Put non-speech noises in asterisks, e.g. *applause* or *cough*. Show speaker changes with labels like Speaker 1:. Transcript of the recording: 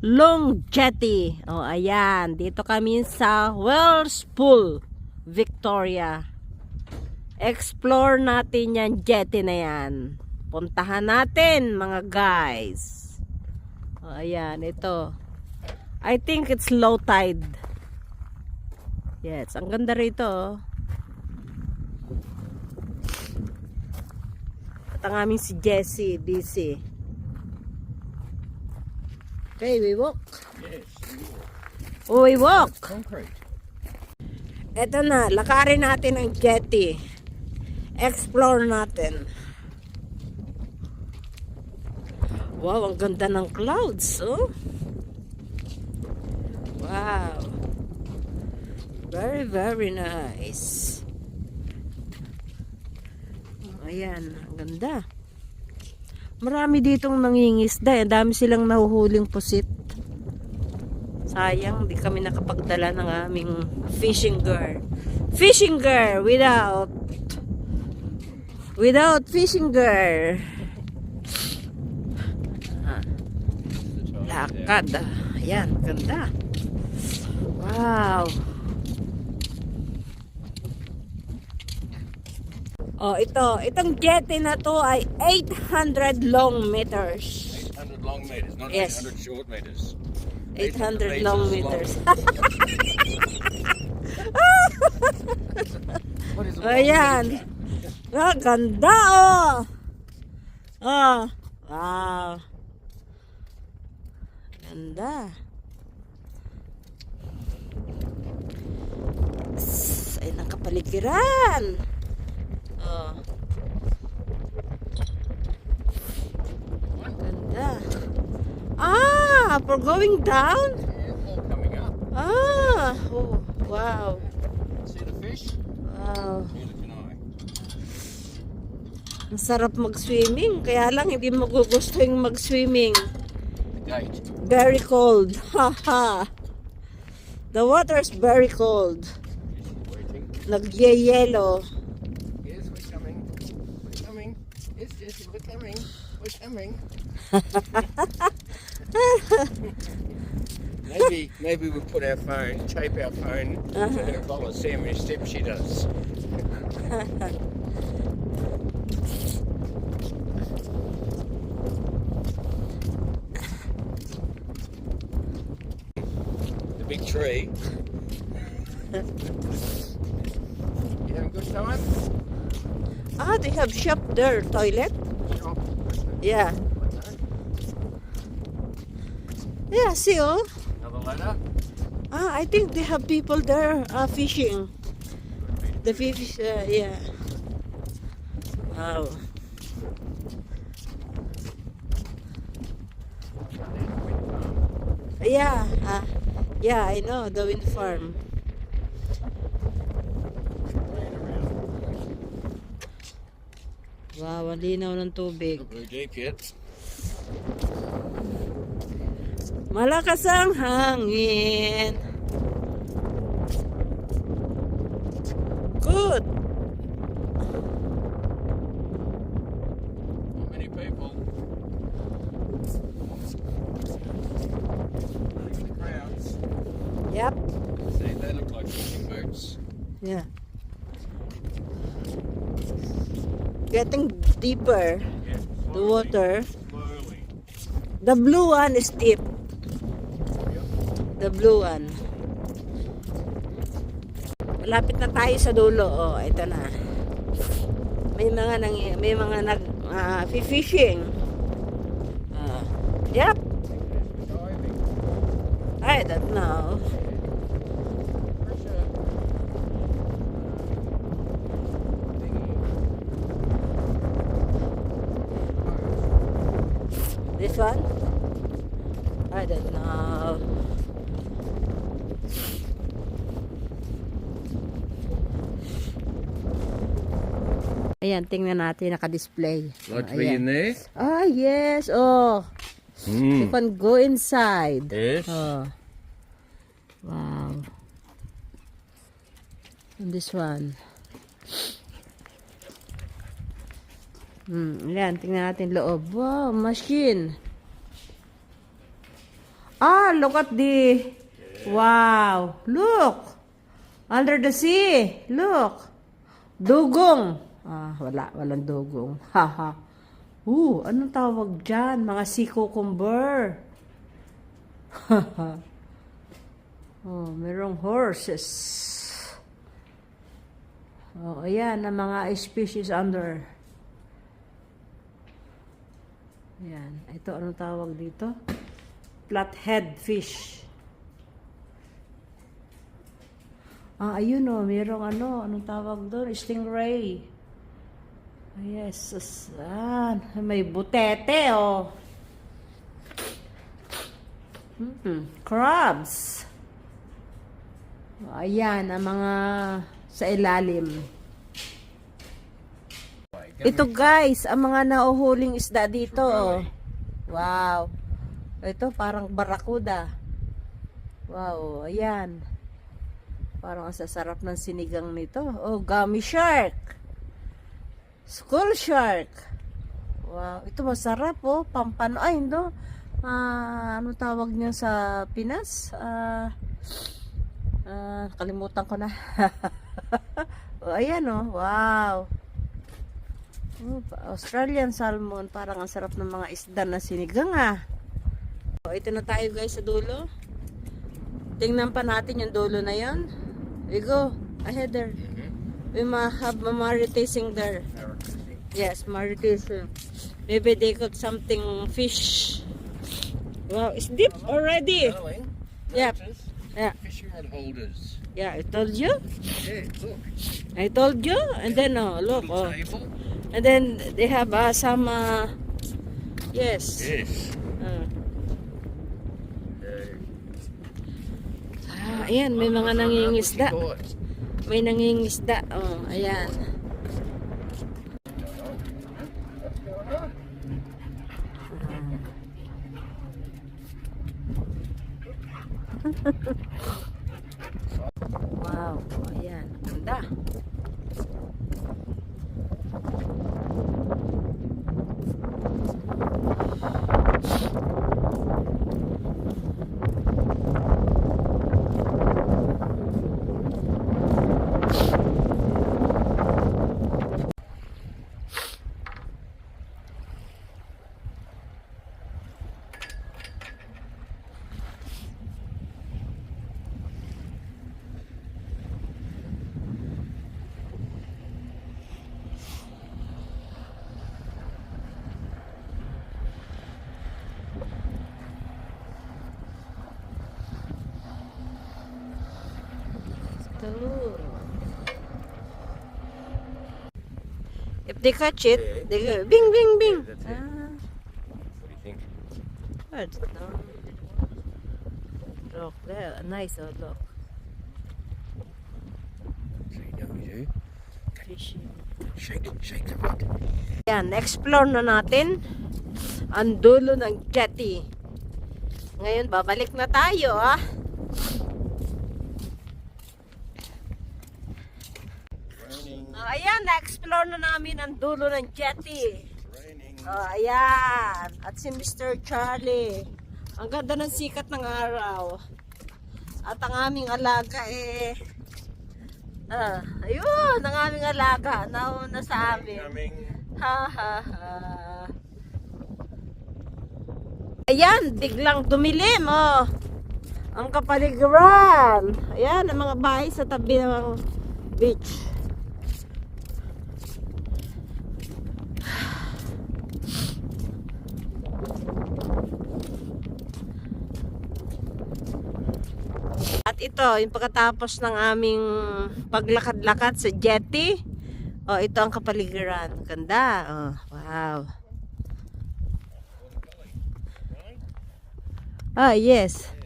Speaker 1: Long Jetty. O, ayan. Dito kami sa Wellspool, Victoria. Explore natin yan jetty na yan. Puntahan natin, mga guys. O, ayan. Ito. I think it's low tide. Yes, ang ganda rito. oh. At ang aming si Jessie, busy. Okay, we walk.
Speaker 2: Yes.
Speaker 1: Oh, we walk.
Speaker 2: Concrete.
Speaker 1: Eto na, lakarin natin ang jetty. Explore natin. Wow, ang ganda ng clouds, oh. Wow. Very, very nice. Ayan, ang ganda. Marami ditong nangingisda. Ang dami silang nahuhuling pusit. Sayang, di kami nakapagdala ng aming fishing gear. Fishing gear without without fishing gear. Ah, lakad. ah. Ayan, ganda. Wow. Oh, ito. Itong jetty na to ay 800 long meters.
Speaker 2: 800 long meters, not
Speaker 1: Yes.
Speaker 2: 800 short meters.
Speaker 1: 800 long meters. *laughs*
Speaker 2: Long
Speaker 1: Ayan. Ah, ganda oh. Oh. Wow. Ganda. Ay, ng kapaligiran. Oh. Ganda. Ah, for going down?
Speaker 2: Yeah, coming up.
Speaker 1: Ah, oh, wow.
Speaker 2: See the fish?
Speaker 1: Wow.
Speaker 2: Neither can I.
Speaker 1: Ang sarap mag-swimming. Kaya lang hindi magugusto yung mag-swimming. Very cold. Haha. The water's very cold.
Speaker 2: Is waiting.
Speaker 1: Nagyeyelo.
Speaker 2: Yes, we're coming. We're coming. Yes, yes, we're coming. We're coming. *laughs* maybe, maybe we put our phone, tape our phone to her follow see how many steps she does. the big tree. *laughs* you having a good time?
Speaker 1: Ah, they have shop there. Toilet?
Speaker 2: Sure.
Speaker 1: Yeah. Yeah, see
Speaker 2: ladder.
Speaker 1: Ah, I think they have people there uh, fishing. The fish, uh, yeah. Wow. Yeah, uh, yeah, I know, the wind farm. Wow, ang linaw ng tubig. Malakas ang hangin. Good.
Speaker 2: Many people.
Speaker 1: Yep.
Speaker 2: They look like fishing boats.
Speaker 1: Yeah. Getting deeper. The water. The blue one is deep. The blue one. Malapit na tayo sa dulo. Oh, ito na. May mga nang may mga nag ah, fishing. Ah, yep. I don't know.
Speaker 2: Pressure.
Speaker 1: This one? I don't know. Ayan, tingnan natin naka-display.
Speaker 2: To
Speaker 1: Oh,
Speaker 2: there?
Speaker 1: Ah, yes. Oh, you
Speaker 2: Mm.
Speaker 1: can go inside.
Speaker 2: Yes.
Speaker 1: Oh. Wow. And this one. Hmm, ayan, tingnan natin loob. Wow, machine. Ah, look at the... Wow. Look. Under the sea. Look. Dugong. Ah, wala. Walang dugong. *laughs* Haha. Uh, anong tawag dyan? Mga sea cucumber. oh, merong horses. Oh, ayan, ang mga species under. Ayan. Ito, anong tawag dito? Flathead fish. Ah, ayun o. Merong ano, anong tawag doon? Stingray. Yes. as- Ah, may butete oh. Hmm, crabs. Ayan, ang mga sa ilalim. Ito guys, ang mga nauhuling isda dito. Oh. Wow. Ito parang barakuda. Wow, ayan. Parang ang sasarap ng sinigang nito. Oh, gummy shark. School shark. Wow, ito masarap oh. Pampano. Ay, no. Ah, ano tawag niya sa Pinas? Ah, ah, kalimutan ko na. *laughs* oh, ayan oh. Wow. Oh, Australian salmon, parang ang sarap ng mga isda na sinigang ah. So, ito na tayo guys sa dulo. Tingnan pa natin yung dulo na yon. We go ahead there. We ma have a maritising there. Yes, maritising. Maybe they got something fish. Wow, it's deep already. Yeah. Yeah,
Speaker 2: fish rod holders.
Speaker 1: yeah, I told you.
Speaker 2: Yeah, look.
Speaker 1: I told you. And then, oh, look, oh. And then they have uh, some, uh, yes.
Speaker 2: Yes.
Speaker 1: Uh, Ah, ayan, may mga nangingisda. May nangingisda. Oh, ayan. Wow, ayan. Ganda. If they catch it, they go bing, bing, bing.
Speaker 2: It.
Speaker 1: Ah,
Speaker 2: What do you think?
Speaker 1: I don't know. Look, there, nice, oh, look.
Speaker 2: Shake, shake the rod.
Speaker 1: Yan, explore na natin ang dulo ng jetty. Ngayon, babalik na tayo, ah. Oh, ayan, na-explore na namin ang dulo ng jetty. Oh, ayan. At si Mr. Charlie. Ang ganda ng sikat ng araw. At ang aming alaga eh... Ah, ayun, ang aming alaga. Nauna sa amin. Ha ha ha. Ayan, biglang dumilim, oh. Ang kapaligiran. Ayan, ang mga bahay sa tabi ng beach. At ito, yung pagkatapos ng aming paglakad-lakad sa jetty, oh, ito ang kapaligiran. Ganda. Oh, wow. Ah, yes.